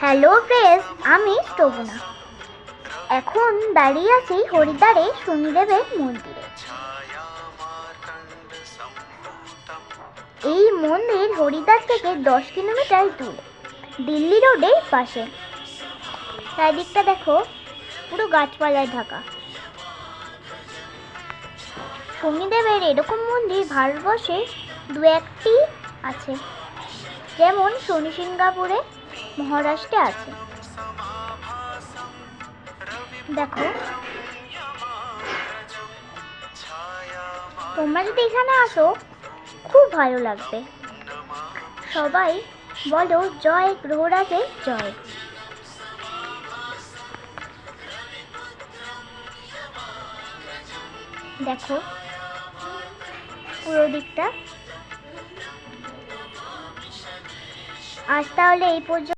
Hello friends আমি স্টোবনা এখন দাঁড়িয়ে আছি হরিদ্বারে শনিদেবের মন্দিরে। এই মন্দির হরিদ্বার থেকে দশ কিলোমিটার দূরে, দিল্লি রোডের পাশে। চারিদিকটা দেখো, পুরো গাছপালায় ঢাকা। শনিদেবের এরকম মন্দির ভারতবর্ষে দু একটি আছে। যেমন শনি সিঙ্গাপুরে মহারাষ্ট্রে আছে। দেখো। তোমরা যদি এখানে আসো, খুব ভালো লাগবে। সবাই বলো, জয় গ্রহরাজের জয়। দেখো, পুরো দিকটা। আজ তাহলে এই পর্যন্ত।